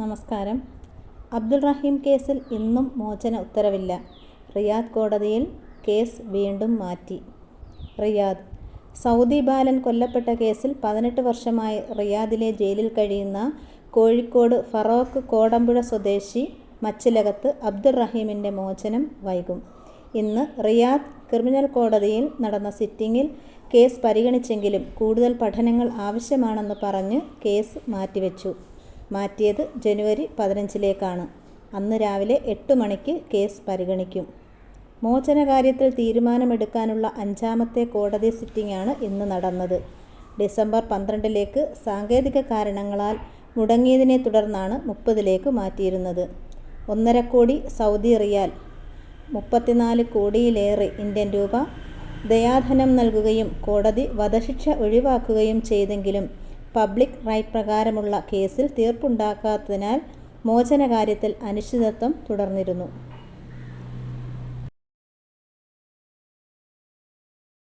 നമസ്കാരം. അബ്ദുൾ റഹീം കേസിൽ ഇന്നും മോചന ഉത്തരവില്ല. റിയാദ് കോടതിയിൽ കേസ് വീണ്ടും മാറ്റി. റിയാദ്. സൗദി ബാലൻ കൊല്ലപ്പെട്ട കേസിൽ പതിനെട്ട് വർഷമായി റിയാദിലെ ജയിലിൽ കഴിയുന്ന കോഴിക്കോട് ഫറോക്ക് കോടമ്പുഴ സ്വദേശി മച്ചിലകത്ത് അബ്ദുൾ റഹീമിന്റെ മോചനം വൈകും. ഇന്ന് റിയാദ് ക്രിമിനൽ കോടതിയിൽ നടന്ന സിറ്റിംഗിൽ കേസ് പരിഗണിച്ചെങ്കിലും കൂടുതൽ പഠനങ്ങൾ ആവശ്യമാണെന്ന് പറഞ്ഞ് കേസ് മാറ്റിവെച്ചു. മാറ്റിയത് ജനുവരി പതിനഞ്ചിലേക്കാണ്. അന്ന് രാവിലെ എട്ട് മണിക്ക് കേസ് പരിഗണിക്കും. മോചനകാര്യത്തിൽ തീരുമാനമെടുക്കാനുള്ള അഞ്ചാമത്തെ കോടതി സിറ്റിംഗാണ് ഇന്ന് നടന്നത്. ഡിസംബർ പന്ത്രണ്ടിലേക്ക് സാങ്കേതിക കാരണങ്ങളാൽ മുടങ്ങിയതിനെ തുടർന്നാണ് മുപ്പതിലേക്ക് മാറ്റിയിരുന്നത്. ഒന്നര കോടി സൗദി റിയാൽ മുപ്പത്തിനാല് കോടിയിലേറെ ഇന്ത്യൻ രൂപ ദയാധനം നൽകുകയും കോടതി വധശിക്ഷ ഒഴിവാക്കുകയും ചെയ്തെങ്കിലും പബ്ലിക് റൈറ്റ് പ്രകാരമുള്ള കേസിൽ തീർപ്പുണ്ടാക്കാത്തതിനാൽ മോചനകാര്യത്തിൽ അനിശ്ചിതത്വം തുടർന്നിരുന്നു.